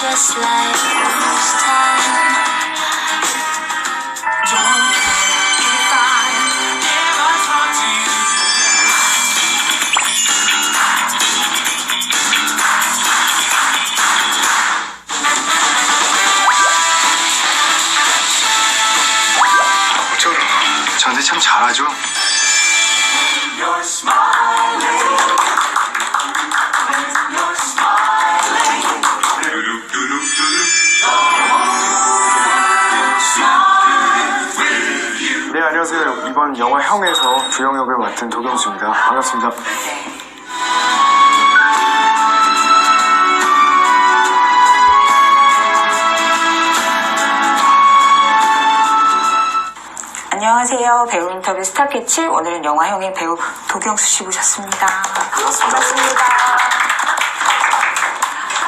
just like 이번 영화 형에서 주영 역을 맡은 도경수입니다. 반갑습니다. 안녕하세요. 배우 인터뷰 스타캐치. 오늘은 영화형의 배우 도경수 씨 모셨습니다. 반갑습니다.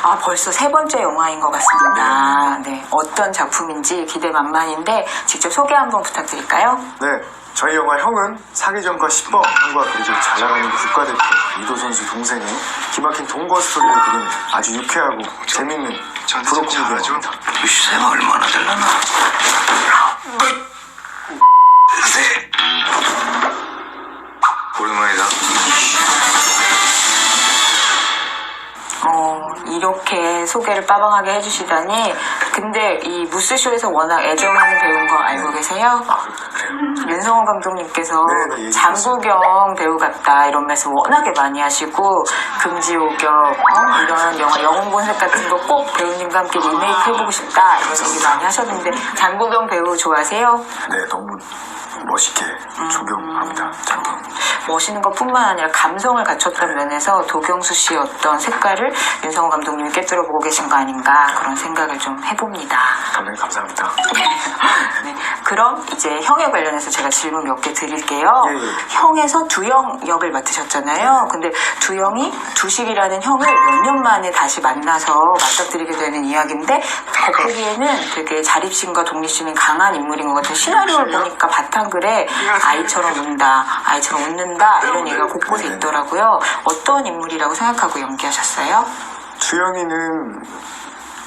아, 벌써 세 번째 영화인 것 같습니다. 네. 어떤 작품인지 기대 만만인데 직접 소개 한번 부탁드릴까요? 네, 저희 영화 형은 사기 전과 10번 형과 그리고 잘 나가는 국가대표 이도 선수 동생의 기막힌 동거 스토리를 그린 아주 유쾌하고 재밌는 프로 코미디입니다. 쌤 얼마나 잘나나? 오랜만이다. 어, 이렇게 소개를 빠방하게 해주시다니. 근데 이 무스쇼에서 워낙 애정하는 배우인 거 알고 계세요? 윤성호 감독님께서 네, 네, 얘기 장국영 배우 같다 이런 말씀 워낙에 많이 하시고 금지오격 어? 이런 영화 영웅 본색 같은 거 꼭 배우님과 함께 리메이크 해보고 싶다 이런 얘기 많이 하셨는데 장국영 배우 좋아하세요? 네, 너무 멋있게 존경합니다. 장동. 멋있는 것뿐만 아니라 감성을 갖췄던 면에서 도경수 씨의 어떤 색깔을 윤성호 감독님이 꿰뚫어 보고 계신 거 아닌가 그런 생각을 좀 해봅니다. 감독님 감사합니다. 네, 그럼 이제 형에 관련해서 제가 질문 몇 개 드릴게요. 예, 예. 형에서 두영 역을 맡으셨잖아요. 근데 두영이 두식이라는 형을 몇 년 만에 다시 만나서 맞닥뜨리게 되는 이야기인데 겉보기에는 되게 자립심과 독립심이 강한 인물인 것 같은 시나리오를 보니까 바탕글에 아이처럼 운다, 아이처럼 웃는다 이런 얘기가 곳곳에 네네. 있더라고요. 어떤 인물이라고 생각하고 연기하셨어요? 주영이는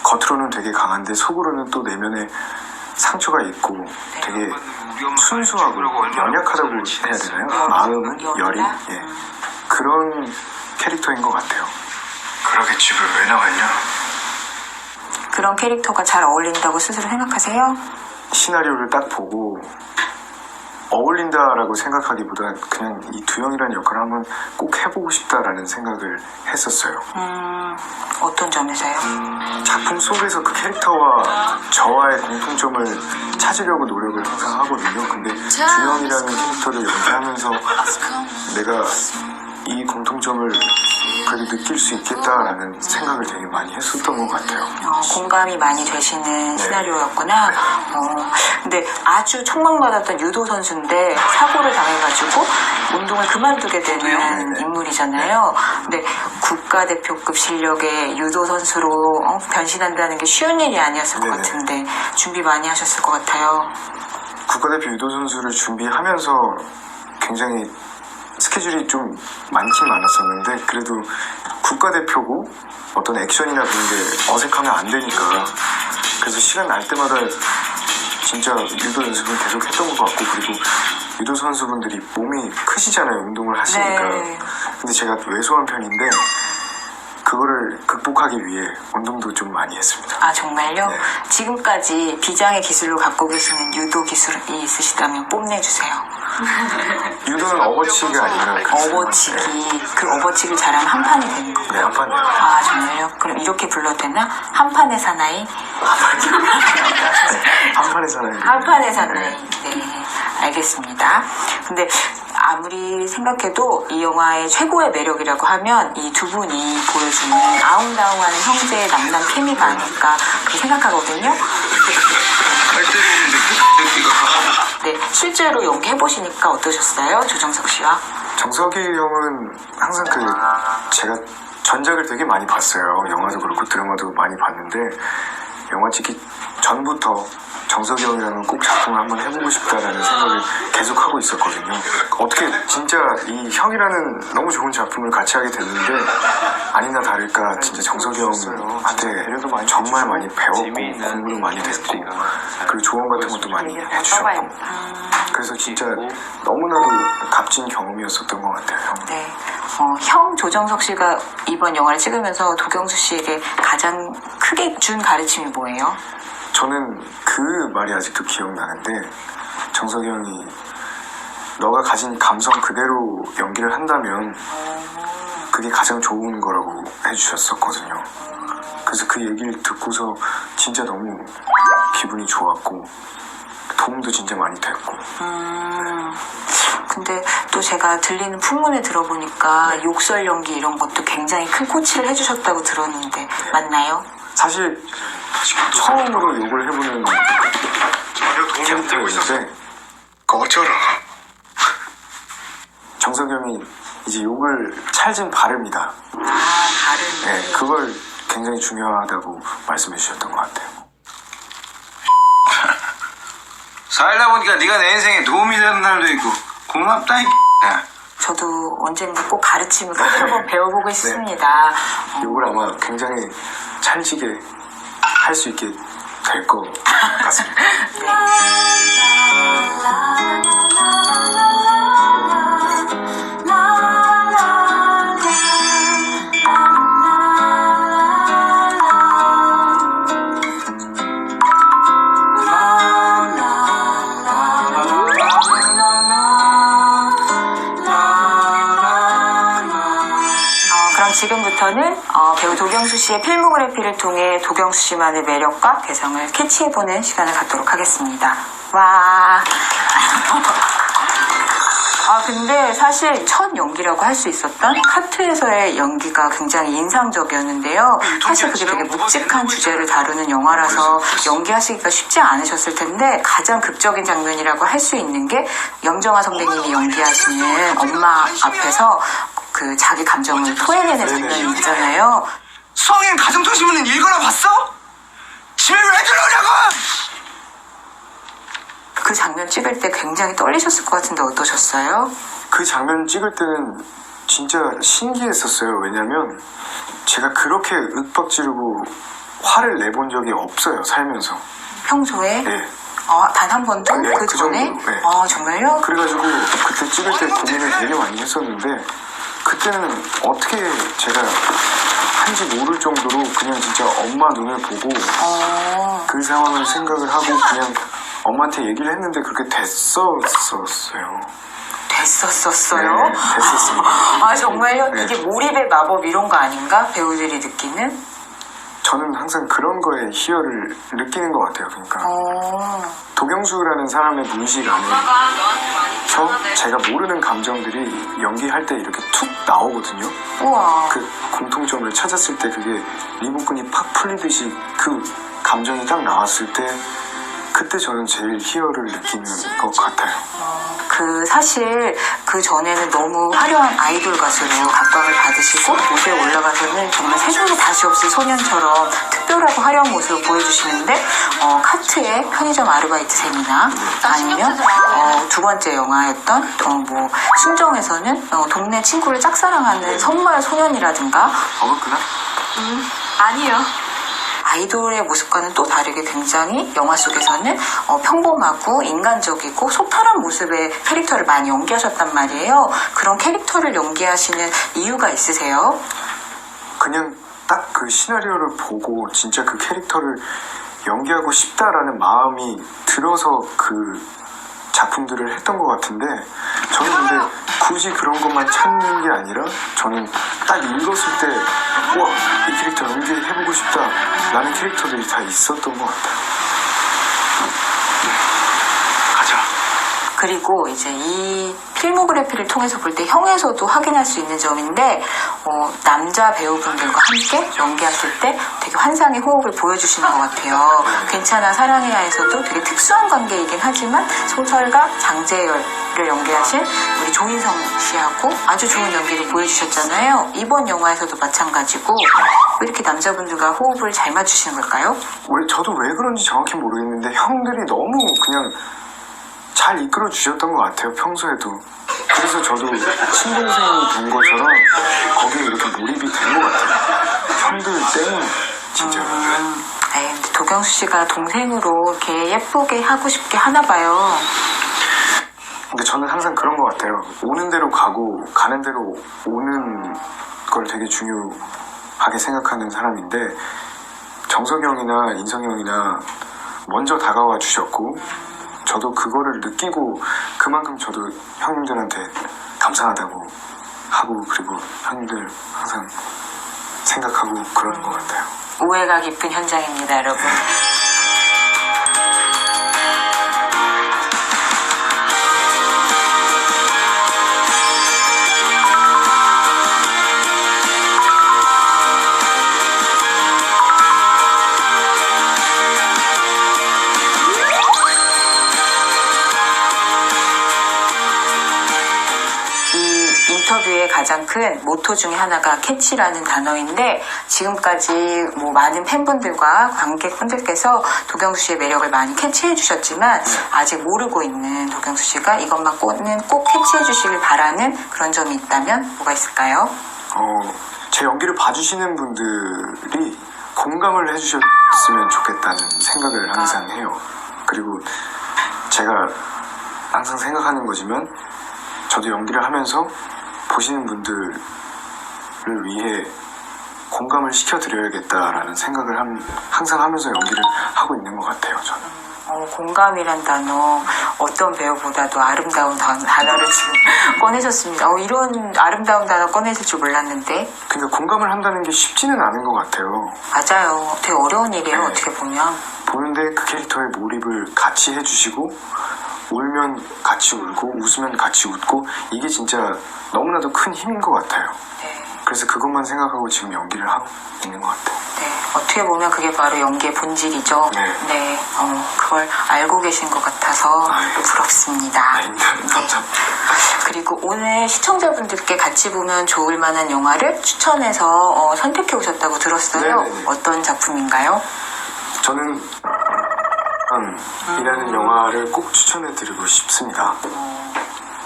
겉으로는 되게 강한데 속으로는 또 내면에 상처가 있고 되게 순수하고 연약하다고 해야 되나요? 마음은 여린 예. 그런 캐릭터인 것 같아요. 그렇게 집을 왜 나왔냐? 그런 캐릭터가 잘 어울린다고 스스로 생각하세요? 시나리오를 딱 보고 어울린다라고 생각하기보다 그냥 이 두영이라는 역할을 한번 꼭 해보고 싶다라는 생각을 했었어요. 음, 어떤 점에서요? 작품 속에서 그 캐릭터와 저와의 공통점을 찾으려고 노력을 항상 하거든요. 근데 주영이라는 캐릭터를 연기하면서 내가 이 공통점을 그래도 느낄 수 있겠다라는 생각을 되게 많이 했었던 것 같아요. 어, 공감이 많이 되시는 시나리오였구나. 어, 근데 아주 촉망받았던 유도 선수인데 사고를 당해가지고 운동을 그만두게 되는 인물이잖아요. 근데 국가대표급 실력의 유도 선수로 어, 변신한다는 게 쉬운 일이 아니었을 것 네네. 같은데 준비 많이 하셨을 것 같아요. 국가대표 유도 선수를 준비하면서 굉장히 스케줄이 좀 많긴 많았었는데 그래도 국가대표고 어떤 액션이나 그런 게 어색하면 안 되니까 그래서 시간 날 때마다 진짜 유도 연습은 계속 했던 것 같고 그리고 유도 선수분들이 몸이 크시잖아요 운동을 하시니까 네. 근데 제가 왜소한 편인데 그거를 극복하기 위해 운동도 좀 많이 했습니다 아 정말요? 네. 지금까지 비장의 기술을 갖고 계시는 유도 기술이 있으시다면 뽐내주세요. 유도는 업어치기가 아니라 그 업어치기 그 업어치기를 잘하면 한 판이 되는 건가요? 네, 한 판이요. 아 정말요? 그럼 이렇게 불러도 되나? 한 판의 사나이? 한 판에 사나이 한 판의 사나이 네 알겠습니다 근데 아무리 생각해도 이 영화의 최고의 매력이라고 하면 이 두 분이 보여주는 아웅다웅하는 형제의 남남 케미가 아닐까 생각하거든요 네 실제로 연기해 보시니까 어떠셨어요? 조정석 씨와? 정석이 형은 항상 그 제가 전작을 되게 많이 봤어요. 영화도 그렇고 드라마도 많이 봤는데 영화 찍기 전부터 정석이 형이랑은 꼭 작품을 한번 해보고 싶다라는 생각을 계속 하고 있었거든요. 어떻게 진짜 이 형이라는 너무 좋은 작품을 같이 하게 됐는데 아니나 다를까 진짜 정석이 형한테 정말 많이 배웠고 공부도 많이 됐고 그리고 조언 같은 것도 많이 해주셨고 그래서 진짜 너무나도 값진 경험이었었던 것 같아요. 형. 네. 어, 형 조정석 씨가 이번 영화를 찍으면서 도경수 씨에게 가장 크게 준 가르침이 뭐예요? 저는 그 말이 아직도 기억나는데 정석이 형이 너가 가진 감성 그대로 연기를 한다면 그게 가장 좋은 거라고 해주셨었거든요. 그래서 그 얘기를 듣고서 진짜 너무 기분이 좋았고 도움도 진짜 많이 됐고 음, 근데 또 제가 들리는 풍문에 들어보니까 욕설 연기 이런 것도 굉장히 큰 코치를 해주셨다고 들었는데 맞나요? 사실 처음으로 욕을 해보는 캐릭터였는데 어쩌라. 정석이 형이 이제 욕을 찰진 발음이다. 아, 다른. 네, 그걸 굉장히 중요하다고 말씀해 주셨던 것 같아요. 살다 보니까 네가 내 인생에 도움이 되는 날도 있고 고맙다 이 야. 저도 언젠가 꼭 가르침을 꼭 한번 배워보고 싶습니다. 어, 욕을 아마 굉장히 찰지게 할 수 있게 될 것 같습니다. 도경수 씨의 필모그래피를 통해 도경수 씨만의 매력과 개성을 캐치해보는 시간을 갖도록 하겠습니다. 와. 아, 근데 사실 첫 연기라고 할 수 있었던 카트에서의 연기가 굉장히 인상적이었는데요. 사실 그게 되게 묵직한 주제를 다루는 영화라서 연기하시기가 쉽지 않으셨을 텐데 가장 극적인 장면이라고 할 수 있는 게 염정아 선배님이 연기하시는 엄마 앞에서 그 자기 감정을 토해내는 장면이 있잖아요. 수학여행 가정통신문은 읽어나 봤어? 집에 왜 들어오냐고! 그 장면 찍을 때 굉장히 떨리셨을 것 같은데 어떠셨어요? 그 장면 찍을 때는 진짜 신기했었어요. 왜냐면 제가 그렇게 윽박 지르고 화를 내본 적이 없어요. 살면서. 평소에 네. 어, 단한 번도 네, 그 그 전에 정도, 네. 아 정말요? 그래가지고 그때 찍을 때 고민을 되게 많이 했었는데 그때는 어떻게 제가 한지 모를 정도로 그냥 진짜 엄마 눈을 보고 어, 그 상황을 생각을 하고 그냥 엄마한테 얘기를 했는데 그렇게 됐었었어요. 됐었었어요. 네, 됐었습니다. 아 정말요? 네. 이게 몰입의 마법 이런 거 아닌가? 배우들이 느끼는? 저는 항상 그런 거에 희열을 느끼는 것 같아요. 그러니까 어, 도경수라는 사람의 무의식 안에 서 제가 모르는 감정들이 연기할 때 이렇게 툭 나오거든요. 우와. 그 공통점을 찾았을 때 그게 리모컨이 팍 풀리듯이 그 감정이 딱 나왔을 때 그때 저는 제일 희열을 느끼는 것 같아요. 그 사실 그 전에는 너무 화려한 아이돌 가수로 각광을 받으시고 무대에 올라가서는 정말 세상에 다시 없을 소년처럼 특별하고 화려한 모습을 보여주시는데 어, 카트의 편의점 아르바이트생이나 아니면 어, 두 번째 영화였던 어, 뭐 순정에서는 어, 동네 친구를 짝사랑하는 선물 소년이라든가 먹었구나? 아니요. 아이돌의 모습과는 또 다르게 굉장히 영화 속에서는 어, 평범하고 인간적이고 소탈한 모습의 캐릭터를 많이 연기하셨단 말이에요. 그런 캐릭터를 연기하시는 이유가 있으세요? 그냥 딱 그 시나리오를 보고 진짜 그 캐릭터를 연기하고 싶다라는 마음이 들어서 그 작품들을 했던 것 같은데 저는 근데 굳이 그런 것만 찾는 게 아니라 저는 딱 읽었을 때 와, 이 캐릭터 연기해보고 싶다 라는 캐릭터들이 다 있었던 것 같아요. 가자. 그리고 이제 이 필모그래피를 통해서 볼 때 형에서도 확인할 수 있는 점인데 어, 남자 배우분들과 함께 연기하실 때 되게 환상의 호흡을 보여주시는 것 같아요. 괜찮아 사랑해야에서도 되게 특수한 관계이긴 하지만 소설가 장재열을 연기하신 우리 조인성 씨하고 아주 좋은 연기를 보여주셨잖아요. 이번 영화에서도 마찬가지고 왜 이렇게 남자분들과 호흡을 잘 맞추시는 걸까요? 왜 저도 왜 그런지 정확히 모르겠는데 형들이 너무 그냥 잘 이끌어 주셨던 것 같아요 평소에도. 그래서 저도 친동생이 된 것처럼 거기에 이렇게 몰입이 된 것 같아요. 형들 때문에 진짜로. 에이, 근데 도경수 씨가 동생으로 이렇게 예쁘게 하고 싶게 하나 봐요. 근데 저는 항상 그런 것 같아요. 오는 대로 가고 가는 대로 오는 걸 되게 중요하게 생각하는 사람인데 정석이 형이나 인성이 형이나 먼저 다가와 주셨고 저도 그거를 느끼고 그만큼 저도 형님들한테 감사하다고 하고 그리고 형님들 항상 생각하고 그러는 것 같아요. 오해가 깊은 현장입니다, 여러분. 가장 큰 모토 중에 하나가 캐치라는 단어인데 지금까지 뭐 많은 팬분들과 관객분들께서 도경수 씨의 매력을 많이 캐치해 주셨지만 아직 모르고 있는 도경수 씨가 이것만 꼭는 꼭 캐치해 주시길 바라는 그런 점이 있다면 뭐가 있을까요? 어, 제 연기를 봐주시는 분들이 공감을 해주셨으면 좋겠다는 생각을 항상 해요. 그리고 제가 항상 생각하는 거지만 저도 연기를 하면서 보시는 분들을 위해 공감을 시켜드려야겠다라는 생각을 함- 항상 하면서 연기를 하고 있는 것 같아요, 저는. 어, 공감이란 단어 어떤 배우보다도 아름다운 단, 단어를 지금 꺼내셨습니다. 어, 이런 아름다운 단어 꺼내실 줄 몰랐는데 그러니까 공감을 한다는 게 쉽지는 않은 것 같아요. 맞아요. 되게 어려운 일이에요. 네. 어떻게 보면. 보는데 그 캐릭터의 몰입을 같이 해주시고 울면 같이 울고 웃으면 같이 웃고 이게 진짜 너무나도 큰 힘인 것 같아요. 네. 그래서 그것만 생각하고 지금 연기를 하고 있는 것 같아요. 네, 어떻게 보면 그게 바로 연기의 본질이죠. 네. 어, 그걸 알고 계신 것 같아서 아유. 부럽습니다. 아닙니다. 감사합니다. 그리고 오늘 시청자분들께 같이 보면 좋을 만한 영화를 추천해서 어, 선택해 오셨다고 들었어요. 네네네. 어떤 작품인가요? 저는 이라는 영화를 꼭 추천해드리고 싶습니다.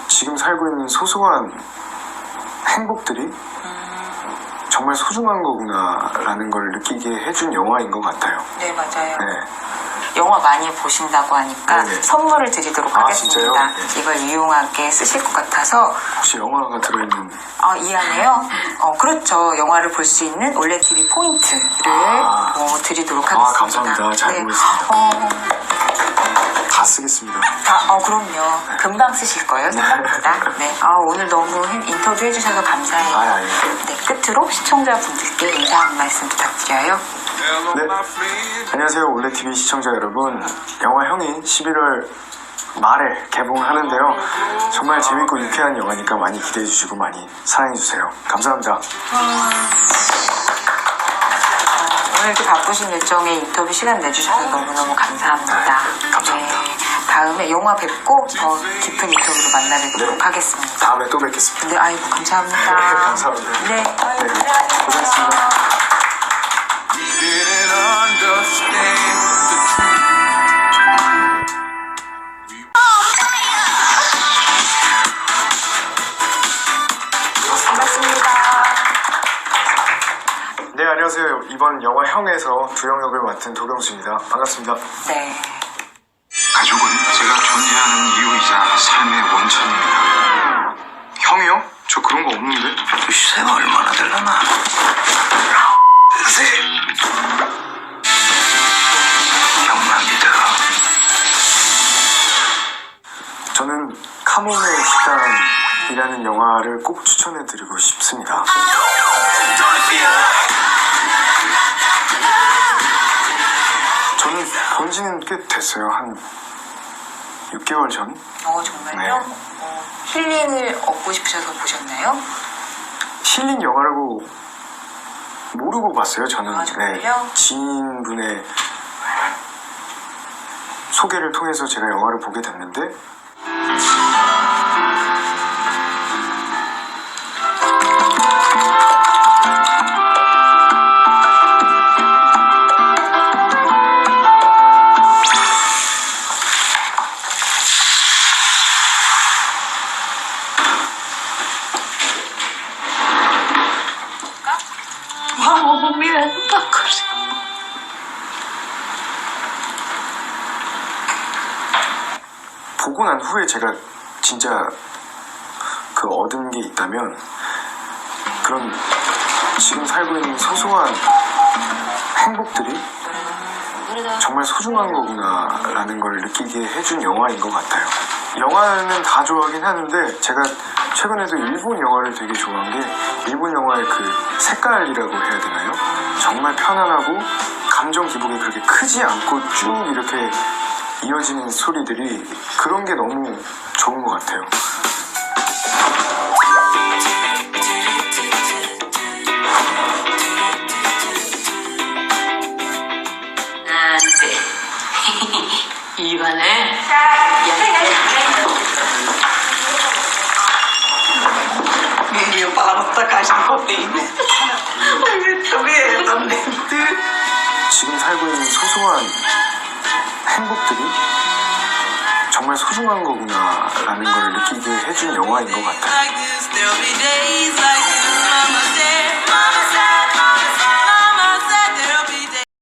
지금 살고 있는 소소한 행복들이 정말 소중한 거구나라는 걸 느끼게 해준 영화인 것 같아요. 네, 맞아요. 네. 영화 많이 보신다고 하니까 네네. 선물을 드리도록 아, 하겠습니다. 네. 이걸 유용하게 쓰실 것 같아서 혹시 영화가 들어있는 아, 이 안에요? 어, 그렇죠. 영화를 볼 수 있는 올레 TV 포인트를 아. 어, 드리도록 아, 하겠습니다. 감사합니다. 잘 네. 보겠습니다. 어, 다 쓰겠습니다. 아, 어, 그럼요. 금방 쓰실 거예요, 생각보다. 네. 아, 오늘 너무 해- 인터뷰 해주셔서 감사해요. 아, 아니에요. 네, 끝으로 시청자분들께 인사 한 말씀 부탁드려요. 네. 안녕하세요. 올레TV 시청자 여러분. 영화 형이 11월 말에 개봉하는데요. 정말 재밌고 유쾌한 영화니까 많이 기대해 주시고 많이 사랑해 주세요. 감사합니다. 오늘 이렇게 바쁘신 일정에 인터뷰 시간 내주셔서 너무너무 감사합니다. 네, 감사합니다. 네, 다음에 영화 뵙고 더 깊은 인터뷰로 만나뵙도록 네. 하겠습니다. 다음에 또 뵙겠습니다. 네, 아이고, 감사합니다. 네, 감사합니다. 네, 아이고, 네. 고생하셨습니다. The truth. 반갑습니다. 네, 안녕하세요. 이번 영화 형에서 두영 역을 맡은 도경수입니다. 반갑습니다. 네. 가족은 이유이자 삶의 원천입니다. 형이요? 저 그런 거 없는데? 그 시세가 얼마나 될라나? 형만 믿어. 저는 카모메 식당이라는 영화를 꼭 추천해드리고 싶습니다. 저는 본 지는 꽤 됐어요. 한 6개월 전? 어, 정말요? 네. 어, 힐링을 얻고 싶으셔서 보셨나요? 힐링 영화라고 모르고 봤어요. 저는 네. 아, 정말요? 지인분의 소개를 통해서 제가 영화를 보게 됐는데 후에 제가 진짜 그 얻은 게 있다면 그런 지금 살고 있는 소소한 행복들이 정말 소중한 거구나라는 걸 느끼게 해준 영화인 것 같아요. 영화는 다 좋아하긴 하는데 제가 최근에도 일본 영화를 되게 좋아한 게 일본 영화의 그 색깔이라고 해야 되나요? 정말 편안하고 감정 기복이 그렇게 크지 않고 쭉 이렇게 이어지는 소리들이 그런 게 너무 좋은 것 같아요. 지금 살고 있는 소소한 행복들이 정말 소중한 거구나라는 걸 느끼게 해준 영화인 것 같아요.